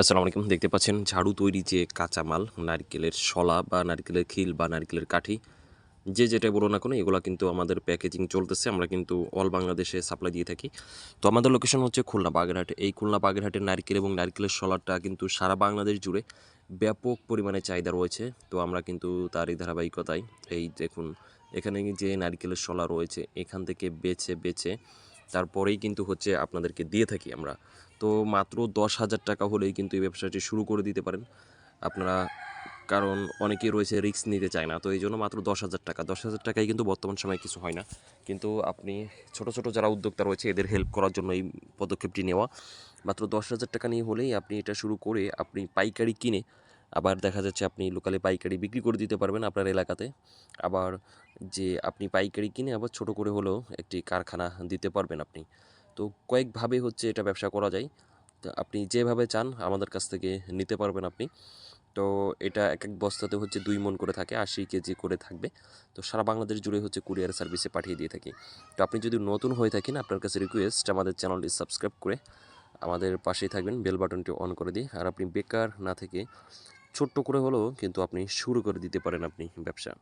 আসসালামু আলাইকুম, দেখতে পাচ্ছেন ঝাড়ু তৈরি যে কাঁচামাল, নারকেলের শলা বা নারকেলের খিল বা নারকেলের কাঠি, যে যেটা বলো না কোনো, এগুলো কিন্তু আমাদের প্যাকেজিং চলতেছে, আমরা কিন্তু অল বাংলাদেশে সাপ্লাই দিয়ে থাকি। তো আমাদের লোকেশন হচ্ছে খুলনা বাগেরহাট। এই খুলনা বাগেরহাটের নারকেল এবং নারকেলের শলাটা কিন্তু সারা বাংলাদেশ জুড়ে ব্যাপক পরিমাণে চাহিদা রয়েছে। তো আমরা কিন্তু তারই ধারাবাহিকতায় এই দেখুন, এখানে যে নারকেলের শলা রয়েছে, এখান থেকে বেছে বেছে তারপরেই কিন্তু হচ্ছে আপনাদেরকে দিয়ে থাকি আমরা। তো মাত্র দশ হাজার টাকা হলেই কিন্তু এই ব্যবসাটি শুরু করে দিতে পারেন। আপনারা, কারণ অনেকেই রয়েছে রিস্ক নিতে চায় না, তো এই জন্য মাত্র দশ হাজার টাকা। দশ হাজার টাকায় কিন্তু বর্তমান সময়ে কিছু হয় না। কিন্তু আপনি ছোট ছোট যারা উদ্যোক্তা রয়েছে, এদের হেল্প করার জন্য এই পদক্ষেপটি নেওয়া। মাত্র দশ হাজার টাকা নিয়ে হলেই আপনি এটা শুরু করে আপনি পাইকারি কিনে আবার দেখা যাচ্ছে আপনি লোকালে পাইকারি বিক্রি করে দিতে পারবেন আপনার এলাকাতে। আবার যে আপনি পাইকারি কিনে আবার ছোট করে হলেও একটি কারখানা দিতে পারবেন আপনি। তো কয়েকভাবে হচ্ছে এটা ব্যবসা করা যায়। তো আপনি যেভাবে চান আমাদের কাছ থেকে নিতে পারবেন আপনি। তো এটা এক এক বস্তাতে হচ্ছে দুই মন করে থাকে, আশি কেজি করে থাকবে। তো সারা বাংলাদেশ জুড়ে হচ্ছে কুরিয়ার সার্ভিসে পাঠিয়ে দিয়ে থাকি। তো আপনি যদি নতুন হয়ে থাকেন, আপনার কাছে রিকোয়েস্ট আমাদের চ্যানেলটি সাবস্ক্রাইব করে আমাদের পাশেই থাকবেন বেল বাটনটি অন করে দিয়ে। আর আপনি বেকার না থেকে ছোট্ট করে হলেও কিন্তু আপনি শুরু করে দিতে পারেন আপনি ব্যবসা।